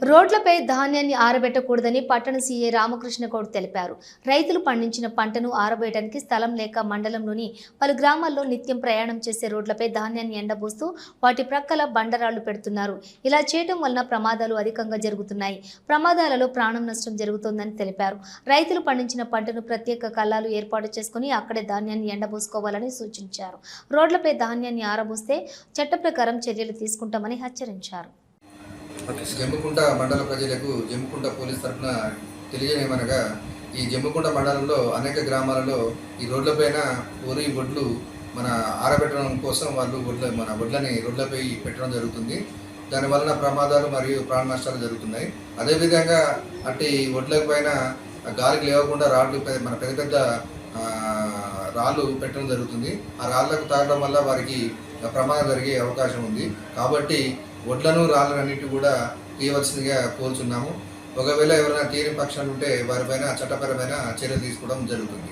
రోడ్లపై ధాన్యాన్ని ఆరబెట్టకూడదని పట్టణ సీఏ రామకృష్ణగౌడ్ తెలిపారు. రైతులు పండించిన పంటను ఆరబెట్టడానికి స్థలం లేక మండలంలోని పలు గ్రామాల్లో నిత్యం ప్రయాణం చేసే రోడ్లపై ధాన్యాన్ని ఎండబోస్తూ వాటి ప్రక్కల బండరాళ్ళు పెడుతున్నారు. ఇలా చేయడం వలన ప్రమాదాలు అధికంగా జరుగుతున్నాయి. ప్రమాదాలలో ప్రాణం నష్టం జరుగుతోందని తెలిపారు. రైతులు పండించిన పంటను ప్రత్యేక కళ్ళాలు ఏర్పాటు చేసుకుని అక్కడే ధాన్యాన్ని ఎండబోసుకోవాలని సూచించారు. రోడ్లపై ధాన్యాన్ని ఆరబోస్తే చట్ట ప్రకారం చర్యలు తీసుకుంటామని హెచ్చరించారు. జమ్మికుంట మండల ప్రజలకు జమ్మికుంట పోలీస్ తరఫున తెలియజేయమనగా ఈ జమ్మికుంట మండలంలో అనేక గ్రామాలలో ఈ రోడ్లపైన ఊరి ఒడ్లు మన ఆరబెట్టడం కోసం వాళ్ళు ఒడ్ల మన ఒడ్లని రోడ్లపై పెట్టడం జరుగుతుంది. దాని వలన ప్రమాదాలు మరియు ప్రాణ నష్టాలు జరుగుతున్నాయి. అదేవిధంగా అట్టి ఒడ్ల పైన గాలికి లేవకుండా రాళ్ళు మన పెద్ద పెద్ద రాళ్ళు పెట్టడం జరుగుతుంది. ఆ రాళ్ళకు తాగడం వల్ల వారికి ప్రమాదం జరిగే అవకాశం ఉంది. కాబట్టి వడ్లను రాళ్ళన్నిటి కూడా తీయవలసిందిగా కోరుచున్నాము. ఒకవేళ ఎవరైనా తీయని పక్షాలు ఉంటే వారిపైన చట్టపరమైన చర్యలు తీసుకోవడం జరుగుతుంది.